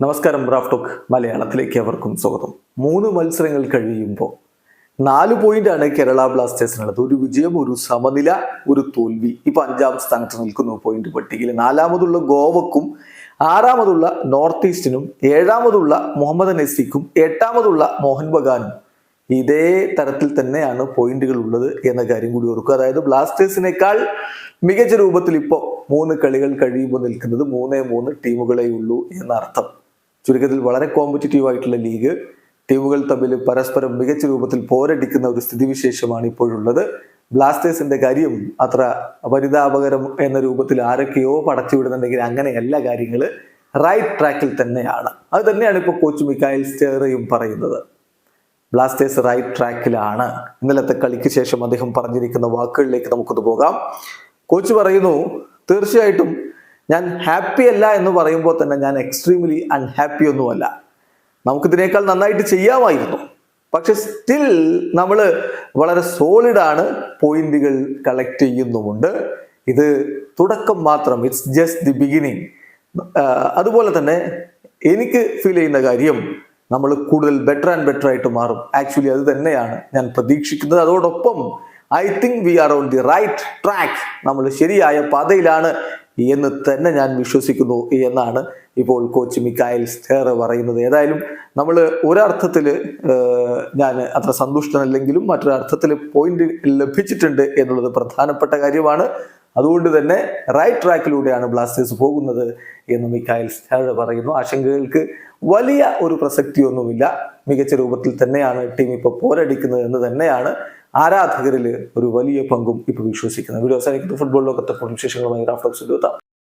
നമസ്കാരം റാഫ് മലയാളത്തിലേക്ക് അവർക്കും സ്വാഗതം. മൂന്ന് മത്സരങ്ങൾ കഴിയുമ്പോൾ നാല് പോയിന്റാണ് കേരള ബ്ലാസ്റ്റേഴ്സിനുള്ളത്. ഒരു വിജയം ഒരു സമനില ഒരു തോൽവി. ഇപ്പൊ അഞ്ചാം സ്ഥാനത്ത് നിൽക്കുന്നു പോയിന്റ് പട്ടികയിൽ. നാലാമതുള്ള ഗോവക്കും ആറാമതുള്ള നോർത്ത് ഈസ്റ്റിനും ഏഴാമതുള്ള മുഹമ്മദ് നസിക്കും എട്ടാമതുള്ള മോഹൻ ബഗാനും ഇതേ തരത്തിൽ തന്നെയാണ് പോയിന്റുകൾ ഉള്ളത് എന്ന കാര്യം കൂടി ഓർക്കുക. അതായത് ബ്ലാസ്റ്റേഴ്സിനേക്കാൾ മികച്ച രൂപത്തിൽ ഇപ്പോൾ മൂന്ന് കളികൾ കഴിയുമ്പോൾ നിൽക്കുന്നത് മൂന്നേ മൂന്ന് ടീമുകളേ ഉള്ളൂ എന്നർത്ഥം. ചുരുക്കത്തിൽ വളരെ കോമ്പറ്റീറ്റീവ് ആയിട്ടുള്ള ലീഗ് ടീമുകൾ തമ്മിൽ പരസ്പരം മികച്ച രൂപത്തിൽ പോരടിക്കുന്ന ഒരു സ്ഥിതിവിശേഷമാണ് ഇപ്പോഴുള്ളത്. ബ്ലാസ്റ്റേഴ്സിന്റെ കാര്യം അത്ര പരിതാപകരം എന്ന രൂപത്തിൽ ആരൊക്കെയോ പടച്ചുവിടുന്നുണ്ടെങ്കിൽ അങ്ങനെയല്ല കാര്യങ്ങൾ റൈറ്റ് ട്രാക്കിൽ തന്നെയാണ്. അത് തന്നെയാണ് ഇപ്പോൾ കോച്ച് മിക്കായൽ സ്റ്റേറയും പറയുന്നത്. ബ്ലാസ്റ്റേഴ്സ് റൈറ്റ് ട്രാക്കിലാണ് ഇന്നലത്തെ കളിക്ക് ശേഷം അദ്ദേഹം പറഞ്ഞിരിക്കുന്ന വാക്കുകളിലേക്ക് നമുക്കൊന്ന് പോകാം. കോച്ച് പറയുന്നു തീർച്ചയായിട്ടും ഞാൻ ഹാപ്പി അല്ല എന്ന് പറയുമ്പോൾ തന്നെ ഞാൻ എക്സ്ട്രീംലി അൺഹാപ്പി ഒന്നുമല്ല. നമുക്കിതിനേക്കാൾ നന്നായിട്ട് ചെയ്യാമായിരുന്നു. പക്ഷെ സ്റ്റിൽ നമ്മൾ വളരെ സോളിഡാണ് പോയിന്റുകൾ കളക്ട് ചെയ്യുന്നുമുണ്ട്. ഇത് തുടക്കം മാത്രം ഇറ്റ്സ് ജസ്റ്റ് ദി ബിഗിനിങ് അതുപോലെ തന്നെ എനിക്ക് ഫീൽ ചെയ്യുന്ന കാര്യം നമ്മൾ കൂടുതൽ ബെറ്റർ ആൻഡ് ബെറ്റർ ആയിട്ട് മാറും. ആക്ച്വലി അത് തന്നെയാണ് ഞാൻ പ്രതീക്ഷിക്കുന്നത്. അതോടൊപ്പം I think we are on the right track നമ്മൾ ശരിയായ പാതയിലാണ് എന്ന് തന്നെ ഞാൻ വിശ്വസിക്കുന്നു എന്നാണ് ഇപ്പോൾ കോച്ച് മിക്കായൽ സ്റ്റേർ പറയുന്നത്. ഏതായാലും നമ്മൾ ഒരർത്ഥത്തിൽ ഞാൻ അത്ര സന്തുഷ്ടനല്ലെങ്കിലും മറ്റൊരർത്ഥത്തിൽ പോയിന്റ് ലഭിച്ചിട്ടുണ്ട് എന്നുള്ളത് പ്രധാനപ്പെട്ട കാര്യമാണ്. അതുകൊണ്ട് തന്നെ റൈറ്റ് ട്രാക്കിലൂടെയാണ് ബ്ലാസ്റ്റേഴ്സ് പോകുന്നത് എന്ന് മിക്കായൽ സ്റ്റാർ പറയുന്നു. ആശങ്കകൾക്ക് വലിയ ഒരു പ്രസക്തിയൊന്നുമില്ല. മികച്ച രൂപത്തിൽ തന്നെയാണ് ടീം ഇപ്പോൾ പോരടിക്കുന്നത് എന്ന് തന്നെയാണ് ആരാധകരിൽ ഒരു വലിയ പങ്കും ഇപ്പോൾ വിശ്വസിക്കുന്നത്. വീഡിയോ അവസാനിക്കുന്നത് ഫുട്ബോൾ ലോകത്തെ വിശേഷങ്ങളുമായി റാഫ്റ്റോക്സ് എത്താം